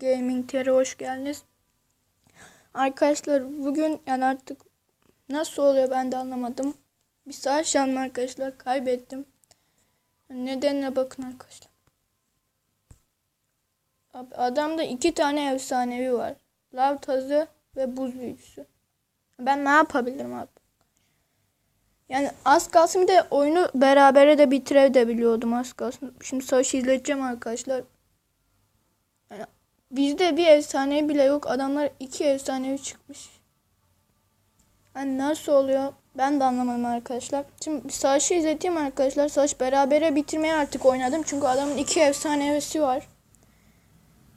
Gaming TR'ye hoş geldiniz. Arkadaşlar bugün yani artık nasıl oluyor ben de anlamadım. Bir saat şanlı arkadaşlar kaybettim. Nedenine bakın arkadaşlar. Abi adamda iki tane efsanevi var. Lav tazı ve buz büyücüsü. Ben ne yapabilirim abi? Yani az kalsın bir de oyunu berabere de bitirebiliyordum az kalsın. Şimdi savaşı izleteceğim arkadaşlar. Yani bizde bir efsane bile yok. Adamlar iki efsanevi çıkmış. Yani nasıl oluyor? Ben de anlamadım arkadaşlar. Şimdi savaşı izleteyim arkadaşlar. Savaş berabere bitirmeye artık oynadım. Çünkü adamın iki efsanevisi var.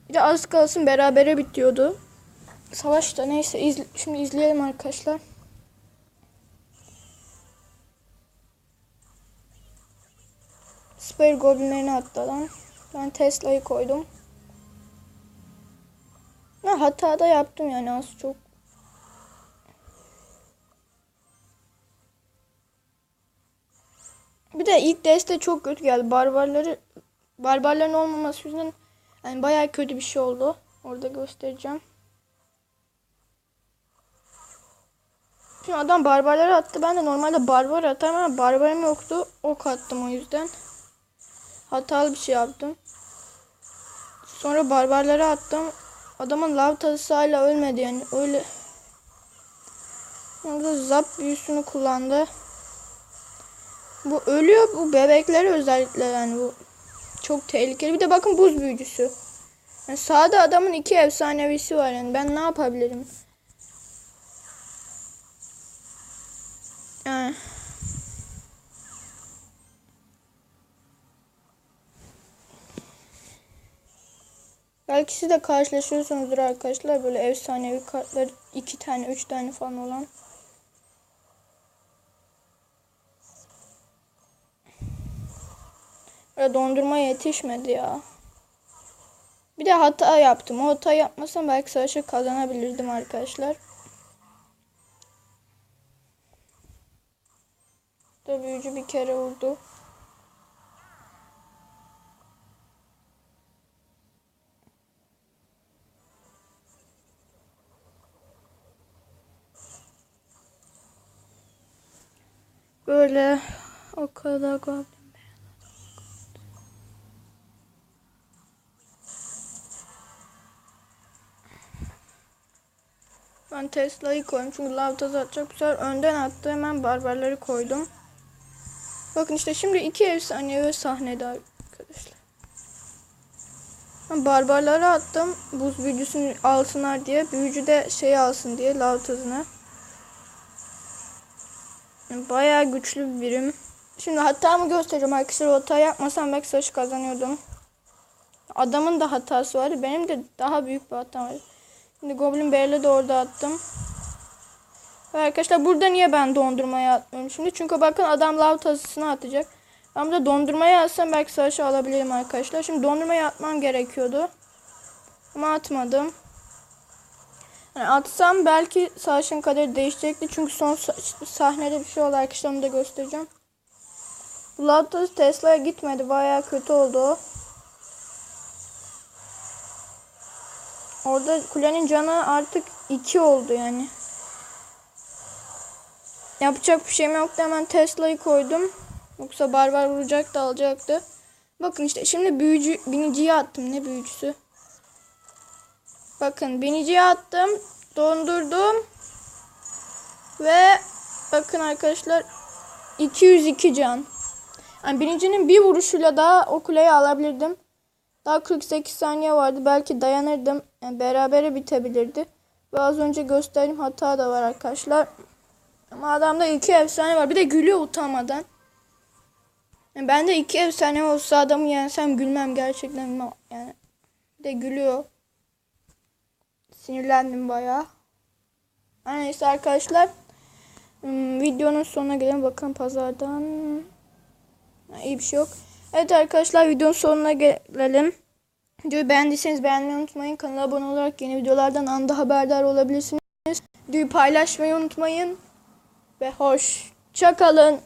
Bir de az kalsın berabere bitiyordu. Savaşta neyse izle- şimdi izleyelim arkadaşlar. Spare Goblin'lerini attı adam. Ben Tesla'yı koydum. Ha, hata da yaptım yani az çok. Bir de ilk deste çok kötü geldi. Barbarları barbarların olmaması yüzünden yani bayağı kötü bir şey oldu. Orada göstereceğim. Şimdi adam barbarları attı. Ben de normalde barbar atarım ama barbarım yoktu. Ok attım o yüzden. Hatalı bir şey yaptım. Sonra barbarları attım. Adamın lav tadısı hala ölmedi yani. Öyle. Orada zap büyüsünü kullandı. Bu ölüyor. Bu bebekleri özellikle yani bu. Çok tehlikeli. Bir de bakın buz büyücüsü. Yani sağda adamın iki efsanevisi var yani. Ben ne yapabilirim? Yani. Belki siz de karşılaşıyorsunuzdur arkadaşlar böyle efsanevi kartlar iki tane üç tane falan olan. Böyle dondurma yetişmedi ya. Bir de hata yaptım. O hata yapmasam belki savaşı kazanabilirdim arkadaşlar. Da büyücü bir kere vurdu. Böyle o kadar goblin. Ben Tesla'yı koydum çünkü lav tazı atacak. Bu sefer önden attı. Hemen barbarları koydum. Bakın işte şimdi iki efsanevi sahnede arkadaşlar. Ben barbarları attım. Buz büyücüsünü alsınlar diye. Büyücü de şey alsın diye lav tazını. Yani Bayağı güçlü bir birim. Şimdi hatamı göstereceğim arkadaşlar. O hata yapmasam belki savaşı kazanıyordum. Adamın da hatası vardı. Benim de daha büyük bir hatam var. Şimdi Goblin Bear'le de orada attım. Ve arkadaşlar burada niye ben dondurmaya atmıyorum şimdi? Çünkü bakın adam lav tazısını atacak. Ben burada dondurmaya atsam belki savaşı alabilirim arkadaşlar. Şimdi dondurmaya atmam gerekiyordu. Ama atmadım. Yani atsam belki savaşın kaderi değişecekti. Çünkü son sa- sahnede bir şey oldu arkadaşlar onu da göstereceğim. Tazı Tesla'ya gitmedi. Bayağı kötü oldu. Orada kulenin canı artık 2 oldu yani. Yapacak bir şeyim yoktu. Hemen Tesla'yı koydum. Yoksa barbar vuracaktı alacaktı. Bakın işte şimdi büyücü biniciye attım. Ne büyücüsü? Bakın biniciye attım. Dondurdum. Ve bakın arkadaşlar 202 can. Yani birincinin bir vuruşuyla daha o kuleyi alabilirdim. Daha 48 saniye vardı. Belki dayanırdım. Yani berabere bitebilirdi. Ve az önce gösterdiğim hata da var arkadaşlar. Ama adamda iki efsane var. Bir de gülüyor utanmadan. Yani ben de iki efsane olsa adamı yensem gülmem gerçekten. Yani bir de gülüyor. Sinirlendim bayağı. Neyse arkadaşlar. Hmm, videonun sonuna gelelim. Bakın pazardan iyi bir şey yok. Evet arkadaşlar videonun sonuna gelelim. Videoyu beğendiyseniz beğenmeyi unutmayın. Kanala abone olarak yeni videolardan anda haberdar olabilirsiniz. Videoyu paylaşmayı unutmayın. Ve hoşça kalın.